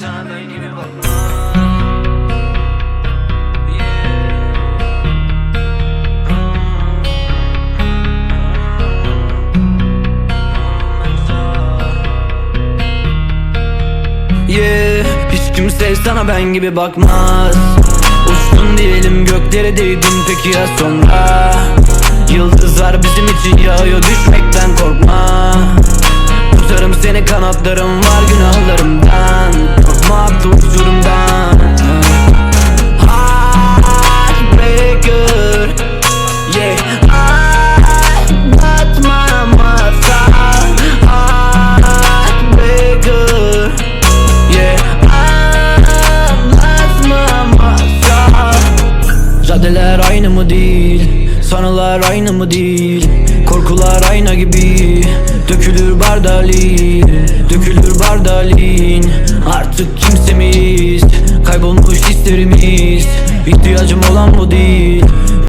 Yeah, hiç kimse sana ben gibi bakmaz. Uçtun diyelim göklere değdin peki ya sonra? Yıldızlar bizim için yağıyor düşmekten korkma. Tutarım seni kanatlarım var günah aynı mı değil? Sanılar aynı mı değil? Korkular ayna gibi. Dökülür bardalin Dökülür bardalin Artık kimsemiz Kaybolmuş hislerimiz. İhtiyacım olan bu değil